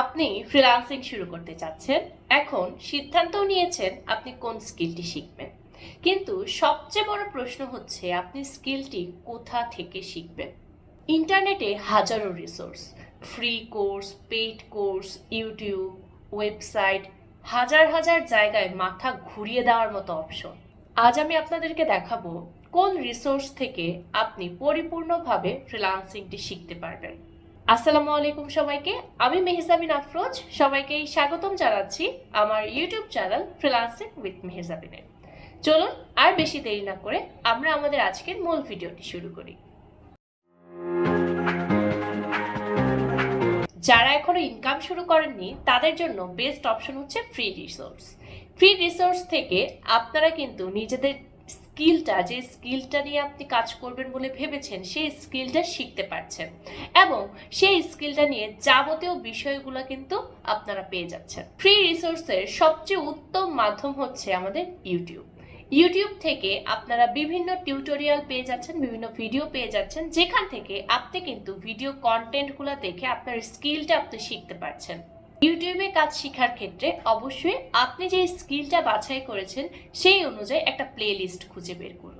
আপনি ফ্রিল্যান্সিং শুরু করতে চাচ্ছেন, এখন সিদ্ধান্তও নিয়েছেন আপনি কোন স্কিলটি শিখবেন। কিন্তু সবচেয়ে বড় প্রশ্ন হচ্ছে, আপনি স্কিলটি কোথা থেকে শিখবেন? ইন্টারনেটে হাজারো resource free course paid course YouTube website হাজার হাজার জায়গায় মাথা ঘুরিয়ে দেওয়ার মতো অপশন আজ আমি আপনাদেরকে দেখাবো কোন রিসোর্স থেকে আপনি পরিপূর্ণভাবে ফ্রিল্যান্সিংটি শিখতে পারবেন। আসসালামু আলাইকুম সবাইকে। আমি মেহজাবিন আফরোজ। সবাইকে স্বাগতম জানাচ্ছি আমার ইউটিউব চ্যানেল ফ্রিলান্সিং উইথ মেহজাবিনে। চলুন আর বেশি দেরি না করে আমরা আমাদের আজকের মূল ভিডিওটি শুরু করি। যারা এখনও ইনকাম শুরু করেননি, তাদের জন্য বেস্ট অপশন হচ্ছে ফ্রি রিসোর্স ফ্রি রিসোর্স থেকে আপনারা কিন্তু নিজেদের স্কিলটা, যে স্কিলটা নিয়ে আপনি কাজ করবেন বলে ভেবেছেন, সেই স্কিলটা শিখতে পারছেন। এবং সেই স্কিলটা নিয়ে যাবতীয় বিষয়গুলো কিন্তু আপনারা পেয়ে যাচ্ছেন। ফ্রি রিসোর্সের সবচেয়ে উত্তম মাধ্যম হচ্ছে আমাদের ইউটিউব ইউটিউব থেকে আপনারা বিভিন্ন টিউটোরিয়াল পেয়ে যাচ্ছেন, বিভিন্ন ভিডিও পেয়ে যাচ্ছেন, যেখান থেকে আপনি কিন্তু ভিডিও কন্টেন্টগুলো দেখে আপনার স্কিলটা আপনি শিখতে পারছেন। ইউটিউবে কাজ শেখার ক্ষেত্রে অবশ্যই আপনি যে স্কিলটা বাছাই করেছেন, সেই অনুযায়ী একটা প্লে লিস্ট খুঁজে বের করুন।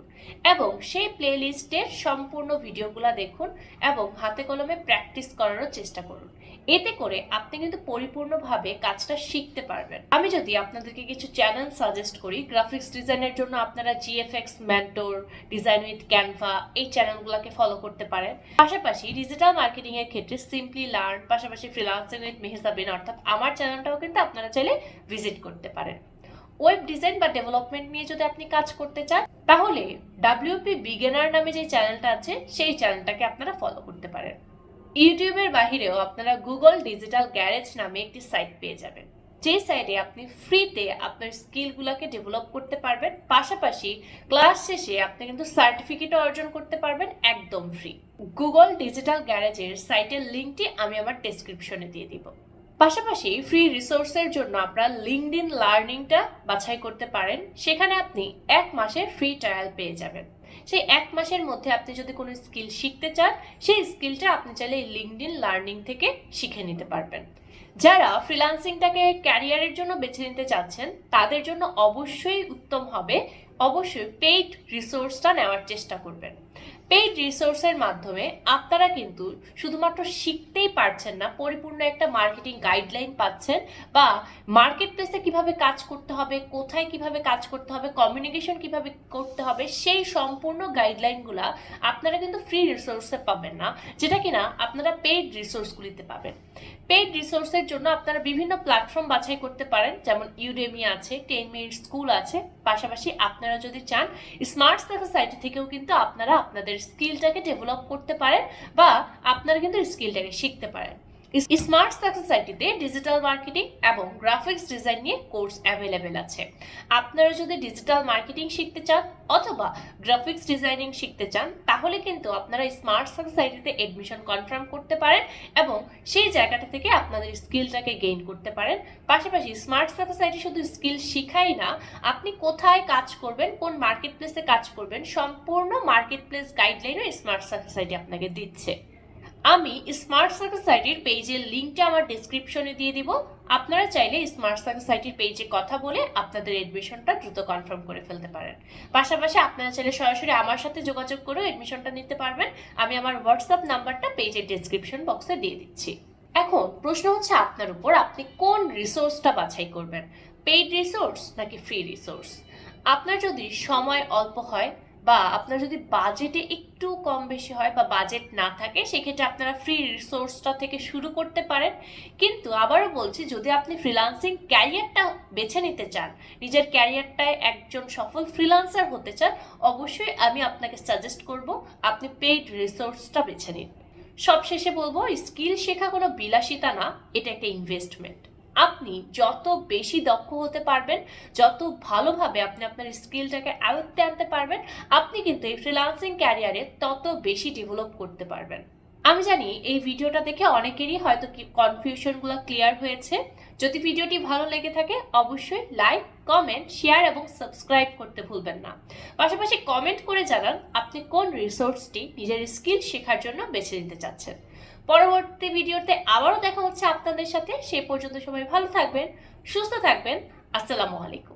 এবং সেই প্লে লিস্টের সম্পূর্ণ ভিডিওগুলো দেখুন এবং হাতে কলমে প্র্যাকটিস করারও চেষ্টা করুন। এতে করে আপনি কিন্তু পরিপূর্ণভাবে কাজটা শিখতে পারবেন। আমি যদি আপনাদেরকে কিছু চ্যানেল সাজেস্ট করি গ্রাফিক্স ডিজাইনের জন্য আপনারা GFX mentor design with Canva এই চ্যানেলগুলোকে ফলো করতে পারেন। পাশাপাশি ডিজিটাল মার্কেটিং এর ক্ষেত্রে সিম্পলি লার্ন পাশাপাশি ফ্রিলান্সিং উইথ মেহজাবিন অর্থাৎ আমার চ্যানেলটাও কিন্তু আপনারা চাইলে ভিজিট করতে পারেন। ওয়েব ডিজাইন বা ডেভেলপমেন্ট নিয়ে যদি আপনি কাজ করতে চান, তাহলে ডাব্লিউপি বিগিনার নামে যে চ্যানেলটা আছে, সেই চ্যানেলটাকে আপনারা ফলো করতে পারেন। ইউটিউবের বাহিরেও আপনারা গুগল ডিজিটাল গ্যারেজ নামে একটি সাইট পেয়ে যাবেন। যে সাইটে আপনি ফ্রিতে আপনার স্কিলগুলোকে ডেভেলপ করতে পারবেন, পাশাপাশি ক্লাস শেষে আপনি কিন্তু সার্টিফিকেটও অর্জন করতে পারবেন একদম ফ্রি গুগল ডিজিটাল গ্যারেজের সাইটের লিঙ্কটি আমি আমার ডেসক্রিপশনে দিয়ে দিব। পাশাপাশি ফ্রি রিসোর্সের জন্য আপনারা লিঙ্কড ইন লার্নিংটা বাছাই করতে পারেন। সেখানে আপনি এক মাসের ফ্রি ট্রায়াল পেয়ে যাবেন। সেই এক মাসের মধ্যে আপনি যদি কোনো স্কিল শিখতে চান, সেই স্কিলটা আপনি চাইলে এই লিঙ্কড ইন লার্নিং থেকে শিখে নিতে পারবেন। যারা ফ্রিল্যান্সিংটাকে ক্যারিয়ারের জন্য বেছে নিতে চাচ্ছেন, তাদের জন্য অবশ্যই উত্তম হবে। অবশ্যই পেইড রিসোর্সটা নেওয়ার চেষ্টা করবেন। পেইড রিসোর্সের মাধ্যমে আপনারা কিন্তু শুধুমাত্র শিখতেই পারছেন না, পরিপূর্ণ একটা মার্কেটিং গাইডলাইন পাচ্ছেন বা মার্কেট প্লেসে কীভাবে কাজ করতে হবে, কোথায় কীভাবে কাজ করতে হবে কমিউনিকেশন কীভাবে করতে হবে, সেই সম্পূর্ণ গাইডলাইনগুলো আপনারা কিন্তু ফ্রি রিসোর্সে পাবেন না, যেটা কিনা আপনারা পেইড রিসোর্সগুলিতে পাবেন। পেইড রিসোর্সের জন্য আপনারা বিভিন্ন প্ল্যাটফর্ম বাছাই করতে পারেন, যেমন ইউডেমি আছে টেন মিনিট স্কুল আছে। পাশাপাশি আপনারা যদি চান স্মার্ট সোসাইটি থেকেও কিন্তু আপনারা আপনাদের স্কিলটাকে ডেভেলপ করতে পারেন বা আপনারা কিন্তু স্কিলটাকে শিখতে পারেন। স্মার্ট সোসাইটিতে ডিজিটাল মার্কেটিং এবং গ্রাফিক্স ডিজাইন নিয়ে কোর্স অ্যাভেলেবেল আছে। আপনারা যদি ডিজিটাল মার্কেটিং শিখতে চান অথবা গ্রাফিক্স ডিজাইনিং শিখতে চান, তাহলে কিন্তু আপনারা স্মার্ট সোসাইটিতে এডমিশন কনফার্ম করতে পারেন এবং সেই জায়গাটা থেকে আপনাদের স্কিলটাকে গেইন করতে পারেন। পাশাপাশি স্মার্ট সোসাইটি শুধু স্কিল শিখাই না, আপনি কোথায় কাজ করবেন, কোন মার্কেট প্লেসে কাজ করবেন, সম্পূর্ণ মার্কেট প্লেস গাইডলাইনও স্মার্ট সোসাইটি আপনাকে দিচ্ছে। আমি স্মার্ট সোসাইটির পেজের লিঙ্কটা আমার ডিসক্রিপশনে দিয়ে দিব। আপনারা চাইলে স্মার্ট সোসাইটির পেজে কথা বলে আপনাদের এডমিশনটা দ্রুত কনফার্ম করে ফেলতে পারেন। পাশাপাশি আপনারা চাইলে সরাসরি আমার সাথে যোগাযোগ করেও এডমিশনটা নিতে পারবেন। আমি আমার হোয়াটসঅ্যাপ নাম্বারটা পেজের ডিসক্রিপশন বক্সে দিয়ে দিচ্ছি। এখন প্রশ্ন হচ্ছে আপনার উপর, আপনি কোন রিসোর্সটা বাছাই করবেন? পেইড রিসোর্স নাকি ফ্রি রিসোর্স আপনার যদি সময় অল্প হয় বা আপনার যদি বাজেটে একটু কম বেশি হয় বা বাজেট না থাকে, সেক্ষেত্রে আপনারা ফ্রি রিসোর্সটা থেকে শুরু করতে পারেন। কিন্তু আবারও বলছি, যদি আপনি ফ্রিলান্সিং ক্যারিয়ারটা বেছে নিতে চান, নিজের ক্যারিয়ারটায় একজন সফল ফ্রিলান্সার হতে চান, অবশ্যই আমি আপনাকে সাজেস্ট করব, আপনি পেইড রিসোর্সটা বেছে নিন। সবশেষে বলব স্কিল শেখা কোনো বিলাসিতা না, এটা একটা ইনভেস্টমেন্ট আপনি যত বেশি দক্ষ হতে পারবেন, যত ভালোভাবে আপনি আপনার স্কিলটাকে আয়ত্তে আনতে পারবেন, আপনি কিন্তু এই ফ্রিলান্সিং ক্যারিয়ারে তত বেশি ডেভেলপ করতে পারবেন। আমি জানি এই ভিডিওটা দেখে অনেকেরই হয়তো কনফিউশনগুলো ক্লিয়ার হয়েছে। যদি ভিডিওটি ভালো লেগে থাকে, অবশ্যই লাইক কমেন্ট শেয়ার এবং সাবস্ক্রাইব করতে ভুলবেন না। পাশাপাশি কমেন্ট করে জানান, আপনি কোন রিসোর্সটি নিজের স্কিল শেখার জন্য বেছে নিতে চাচ্ছেন। পরবর্তী ভিডিওতে আবারও দেখা হচ্ছে আপনাদের সাথে। সেই পর্যন্ত সবাই ভালো থাকবেন, সুস্থ থাকবেন। আসসালামু আলাইকুম।